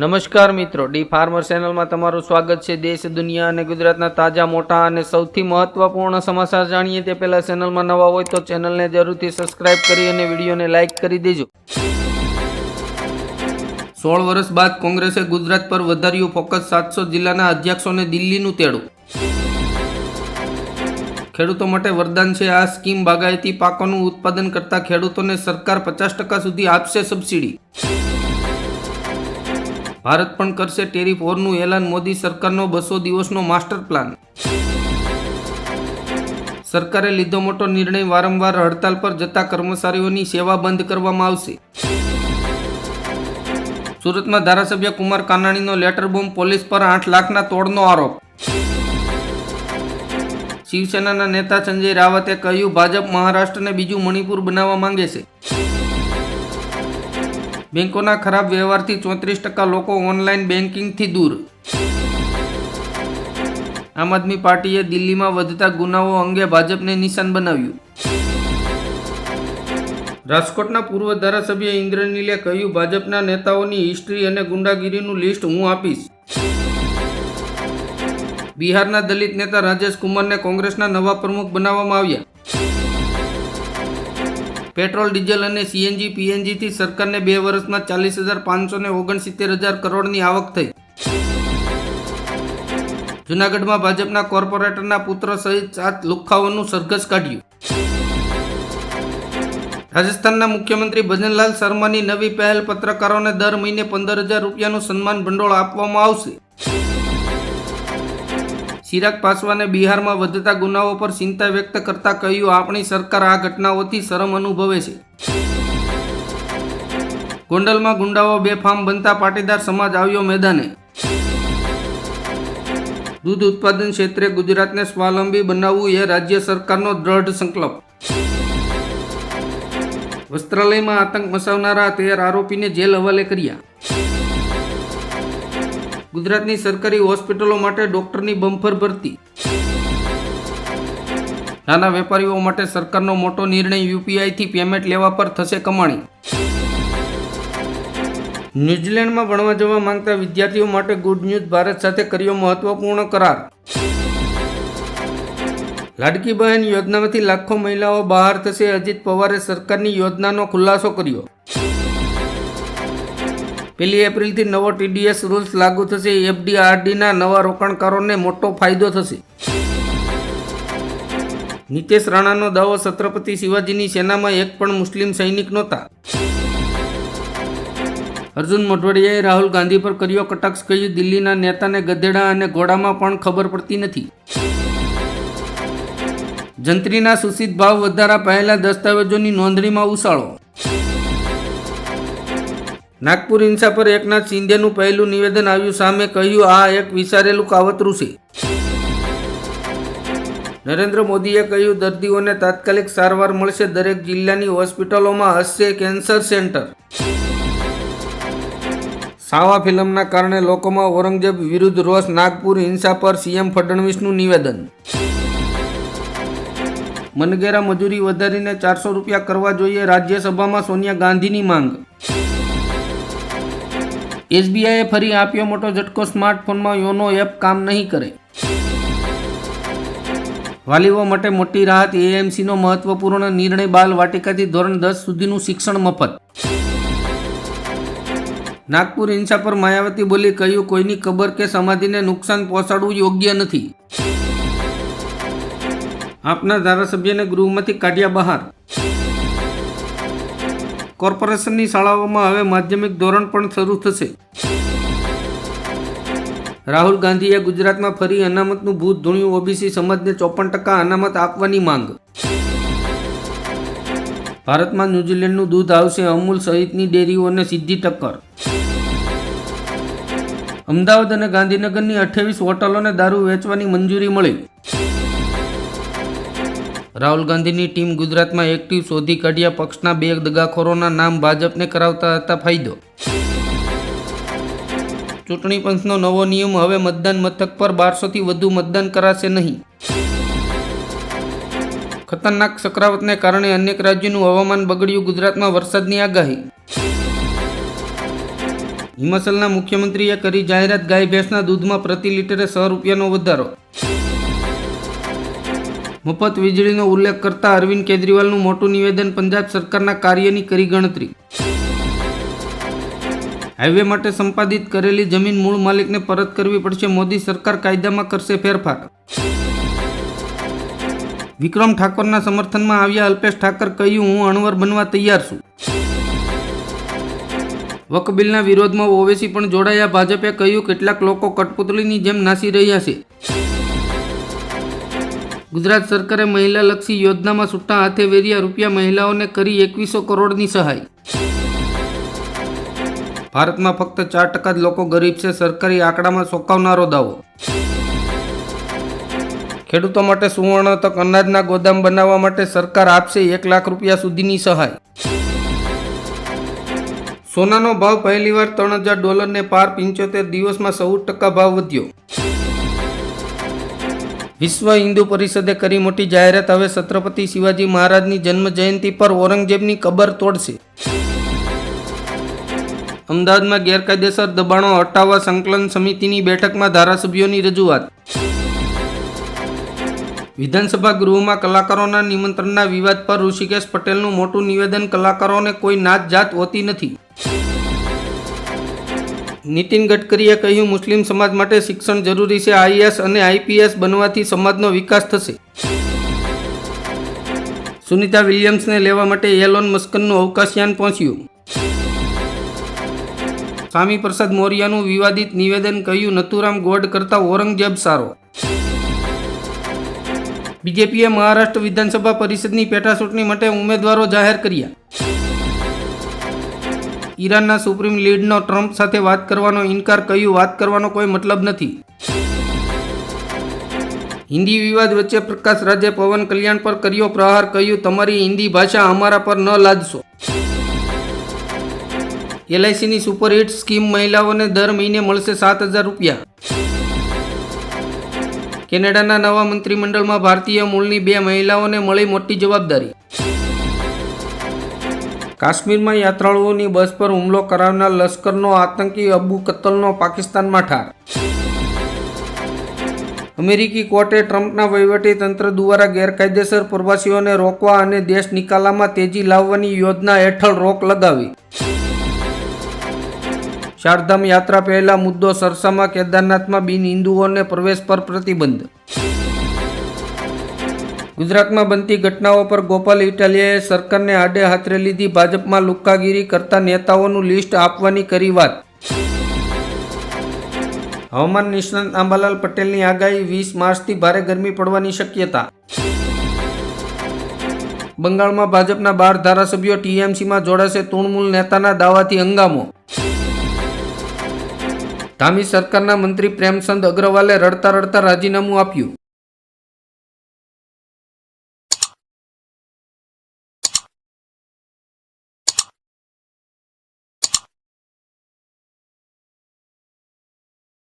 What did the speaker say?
નમસ્કાર મિત્રો, D farmer ચેનલમાં તમારું સ્વાગત છે. દેશ, દુનિયા અને ગુજરાતના તાજા, મોટા અને સૌથી મહત્વપૂર્ણ સમાચાર જાણીએ તે પહેલા ચેનલમાં નવા હોય તો ચેનલને જરૂરથી સબસ્ક્રાઇબ કરી અને વિડીયોને લાઇક કરી દેજો. સોળ વર્ષ બાદ કોંગ્રેસે ગુજરાત પર વધાર્યું ફોકસ સાતસો જિલ્લાના અધ્યક્ષોને દિલ્હીનું તેડું. ખેડૂતો માટે વરદાન છે આ સ્કીમ બાગાયતી પાકોનું ઉત્પાદન કરતા ખેડૂતોને સરકાર પચાસ ટકા સુધી આપશે સબસિડી. ભારત પણ કરશે ટેરિફ ઓરનું એલાન મોદી સરકારનો બસો દિવસનો માસ્ટર પ્લાન. સરકારે લીધો મોટો નિર્ણય વારંવાર હડતાલ પર જતા કર્મચારીઓની સેવા બંધ કરવામાં આવશે. સુરતમાં ધારાસભ્ય કુમાર કાનાણીનો લેટર બોમ્બ પોલીસ પર આઠ લાખના તોડનો આરોપ. શિવસેનાના નેતા સંજય રાવતે કહ્યું, ભાજપ મહારાષ્ટ્રને બીજું મણિપુર બનાવવા માંગે છે. બેંકોના ખરાબ વ્યવહારથી ચોત્રીસ ટકા લોકો ઓનલાઈન બેન્કિંગથી દૂર. આમ આદમી પાર્ટીએ દિલ્હીમાં વધતા ગુનાઓ અંગે ભાજપને નિશાન બનાવ્યું. રાજકોટના પૂર્વ ધારાસભ્ય ઇન્દ્રનીલે કહ્યું, ભાજપના નેતાઓની હિસ્ટ્રી અને ગુંડાગીરીનું લિસ્ટ હું આપીશ. બિહારના દલિત નેતા રાજેશ કુમારને કોંગ્રેસના નવા પ્રમુખ બનાવવામાં આવ્યા. પેટ્રોલ, ડીઝલ અને સીએનજી પીએનજીથી સરકારને બે વર્ષમાં ચાલીસ હજાર પાંચસો ને ઓગણસિત્તેર હજાર કરોડની આવક થઈ. જુનાગઢમાં ભાજપના કોર્પોરેટરના પુત્ર સહિત સાત લુખ્ખાઓનું સરઘસ કાઢ્યું. રાજસ્થાનના મુખ્યમંત્રી ભજનલાલ શર્માની નવી પહેલ પત્રકારોને દર મહિને પંદર હજાર રૂપિયાનું સન્માન ભંડોળ આપવામાં આવશે. ચિરાગ પાસવાને બિહારમાં વધતા ગુનાઓ પર ચિંતા વ્યક્ત કરતા કહ્યું, આપણી સરકાર આ ઘટનાઓથી શરમ અનુભવે છે. ગોંડલમાં ગુંડાઓ બેફામ બનતા પાટીદાર સમાજ આવ્યો મેદાને. દૂધ ઉત્પાદન ક્ષેત્રે ગુજરાતને સ્વાવલંબી બનાવવું એ રાજ્ય સરકારનો દ્રઢ સંકલ્પ. વસ્ત્રાલયમાં આતંક મચાવનારા તેર આરોપીને જેલ હવાલે કર્યા. ગુજરાતની સરકારી હોસ્પિટલો માટે ડોક્ટરની બમ્ફર ભરતી. નાના વેપારીઓ માટે સરકારનો મોટો નિર્ણય યુપીઆઈથી પેમેન્ટ લેવા પર થશે કમાણી. ન્યૂઝીલેન્ડમાં ભણવા જવા માંગતા વિદ્યાર્થીઓ માટે ગુડ ન્યૂઝ ભારત સાથે કર્યો મહત્વપૂર્ણ કરાર. લાડકી બહેન યોજનામાંથી લાખો મહિલાઓ બહાર થશે, અજીત પવારે સરકારની યોજનાનો ખુલાસો કર્યો. પહેલી એપ્રિલથી નવો ટીડીએસ રૂલ્સ લાગુ થશે, એફડીઆરડીના નવા રોકાણકારોને મોટો ફાયદો થશે. નીતેશ રાણાનો દાવો છત્રપતિ શિવાજીની સેનામાં એક પણ મુસ્લિમ સૈનિક નહોતા. અર્જુન મોઢવાડિયાએ રાહુલ ગાંધી પર કર્યો કટાક્ષ, કહ્યું, દિલ્હીના નેતાને ગધેડા અને ઘોડામાં પણ ખબર પડતી નથી. જંત્રીના સૂચિત ભાવ વધારા પહેલા દસ્તાવેજોની નોંધણીમાં ઉછાળો. નાગપુર હિંસા પર એકનાથ શિંદેનું પહેલું નિવેદન આવ્યું સામે કહ્યું, આ એક વિચારેલું કાવતરું છે. નરેન્દ્ર મોદીએ કહ્યું, દર્દીઓને તાત્કાલિક સારવાર મળશે, દરેક જિલ્લાની હોસ્પિટલોમાં હશે કેન્સર સેન્ટર. સાવા ફિલ્મના કારણે લોકોમાં ઔરંગઝેબ વિરુદ્ધ રોષ, નાગપુર હિંસા પર સીએમ ફડણવીસનું નિવેદન. મનગેરા મજૂરી વધારીને ચારસો રૂપિયા કરવા જોઈએ રાજ્યસભામાં સોનિયા ગાંધીની માંગ. એસબીઆઈએ ફરી આપ્યો મોટો ઝટકો સ્માર્ટફોનમાં, યોનો એપ કામ નહીં કરે. વાલીઓ માટે મોટી રાહત એએમસીનો મહત્વપૂર્ણ નિર્ણય બાલ વાટિકાથી ધોરણ દસ સુધીનું શિક્ષણ મફત. નાગપુર હિંસા પર માયાવતી બોલી કહ્યું, કોઈની કબર કે સમાધિને નુકસાન પહોંચાડવું યોગ્ય નથી. આપના ધારાસભ્યને ગૃહમાંથી કાઢ્યા બહાર. કોર્પોરેશનની શાળાઓમાં હવે માધ્યમિક ધોરણ પણ શરૂ થશે. રાહુલ ગાંધીએ ગુજરાતમાં ફરી અનામતનું ભૂત ધૂણ્યું ઓબીસી સમાજને ચોપન ટકા અનામત આપવાની માંગ. ભારતમાં ન્યૂઝીલેન્ડનું દૂધ આવશે અમૂલ સહિતની ડેરીઓને સીધી ટક્કર. અમદાવાદ અને ગાંધીનગરની અઠ્યાવીસ હોટલોને દારૂ વેચવાની મંજૂરી મળી. રાહુલ ગાંધીની ટીમ ગુજરાતમાં એક્ટિવ શોધી કાઢ્યા પક્ષના બે દગાખોરોના નામ ભાજપને કરાવતા હતા ફાયદો. ચૂંટણી પંચનો નવો નિયમ હવે મતદાન મથક પર બારસોથી વધુ મતદાન કરાશે નહીં. ખતરનાક સક્રાવતને કારણે અનેક રાજ્યોનું હવામાન બગડ્યું ગુજરાતમાં વરસાદની આગાહી. હિમાચલના મુખ્યમંત્રીએ કરી જાહેરાત, ગાય ભેંસના દૂધમાં પ્રતિ લીટરે સો રૂપિયાનો વધારો. મફત વીજળીનો ઉલ્લેખ કરતા અરવિંદ કેજરીવાલનું મોટું નિવેદન પંજાબ સરકારના કાર્યની કરી ગણતરી. હાઈવે માટે સંપાદિત કરેલી જમીન મૂળ માલિકને પરત કરવી પડશે. મોદી સરકાર કાયદામાં કરશે ફેરફાર. વિક્રમ ઠાકોરના સમર્થનમાં આવ્યા અલ્પેશ ઠાકર કહ્યું, હું અણવર બનવા તૈયાર છું. વકબિલના વિરોધમાં ઓવેસી પણ જોડાયા. ભાજપે કહ્યું, કેટલાક લોકો કઠપુતળીની જેમ નાસી રહ્યા છે. ગુજરાત સરકારે મહિલાલક્ષી યોજનામાં છૂટા હાથે વેર્યા રૂપિયા મહિલાઓને કરી એકવીસો કરોડની સહાય. ભારતમાં ફક્ત ચાર ટકા જ લોકો ગરીબ છે. સરકારી આંકડામાં ચોંકાવનારો દાવો. ખેડૂતો માટે સુવર્ણ તક અનાજના ગોદામ બનાવવા માટે સરકાર આપશે એક લાખ રૂપિયા સુધીની સહાય. સોનાનો ભાવ પહેલીવાર ત્રણ હજાર ડોલરને પાર પંચોતેર દિવસમાં ચૌદ ટકા ભાવ વધ્યો. વિશ્વ હિન્દુ પરિષદે કરી મોટી જાહેરાત. હવે છત્રપતિ શિવાજી મહારાજની જન્મ જયંતિ પર ઔરંગઝેબની કબર તોડશે. અમદાવાદમાં ગેરકાયદેસર દબાણો હટાવવા સંકલન સમિતિની બેઠકમાં ધારાસભ્યોની રજૂઆત. વિધાનસભા ગૃહમાં કલાકારોના નિમંત્રણના વિવાદ પર ઋષિકેશ પટેલનું મોટું નિવેદન, કલાકારોને કોઈ નાત જાત હોતી નથી. નીતિન ગડકરીએ કહ્યું, મુસ્લિમ સમાજ માટે શિક્ષણ જરૂરી છે. આઈએસ અને આઈપીએસ બનવાથી સમાજનો વિકાસ થશે. સુનિતા વિલિયમ્સને લેવા માટે એલોન મસ્કનનું અવકાશયાન પહોંચ્યું. સ્વામી પ્રસાદ મૌર્યનું વિવાદિત નિવેદન કહ્યું નથુરામ ગોડ કરતા ઔરંગઝેબ સારો. બીજેપીએ મહારાષ્ટ્ર વિધાનસભા પરિષદની પેટા ચૂંટણી માટે ઉમેદવારો જાહેર કર્યા. ઈરાનના સુપ્રીમ લીડનો ટ્રમ્પ સાથે વાત કરવાનો ઇનકાર કહ્યું. વાત કરવાનો કોઈ મતલબ નથી. હિન્દી વિવાદ વચ્ચે પ્રકાશ રાજે પવન કલ્યાણ પર કર્યો પ્રહાર, કહ્યું, તમારી હિન્દી ભાષા અમારા પર ન લાદશો. એલઆઈસીની સુપરહિટ સ્કીમ મહિલાઓને દર મહિને મળશે સાત હજાર રૂપિયા. કેનેડાના નવા મંત્રીમંડળમાં ભારતીય મૂળની બે મહિલાઓને મળી મોટી જવાબદારી. કાશ્મીરમાં યાત્રાળુઓની બસ પર હુમલો કરાવનાર લશ્કરનો આતંકી અબુ કતલનો પાકિસ્તાનમાં ઠાર. અમેરિકી કોર્ટે ટ્રમ્પના તંત્ર દ્વારા ગેરકાયદેસર પ્રવાસીઓને રોકવા અને દેશ નિકાલામાં તેજી લાવવાની યોજના હેઠળ રોક લગાવી. ચારધામ યાત્રા પહેલા મુદ્દો સરસામાં કેદારનાથમાં બિન હિન્દુઓને પ્રવેશ પર પ્રતિબંધ. ગુજરાતમાં બનતી ઘટનાઓ પર ગોપાલ ઇટાલિયાએ સરકારને આડે હાથરે લીધી ભાજપમાં લુક્કાગીરી કરતા નેતાઓનું લિસ્ટ આપવાની કરી વાત. હવામાન નિષ્ણાંત આંબાલાલ પટેલની આગાહી વીસ માર્ચથી ભારે ગરમી પડવાની શક્યતા. બંગાળમાં ભાજપના બાર ધારાસભ્યો ટીએમસીમાં જોડાશે તૃણમૂલ નેતાના દાવાથી હંગામો. ધામી સરકારના મંત્રી પ્રેમચંદ અગ્રવાલે રડતા રડતા રાજીનામું આપ્યું.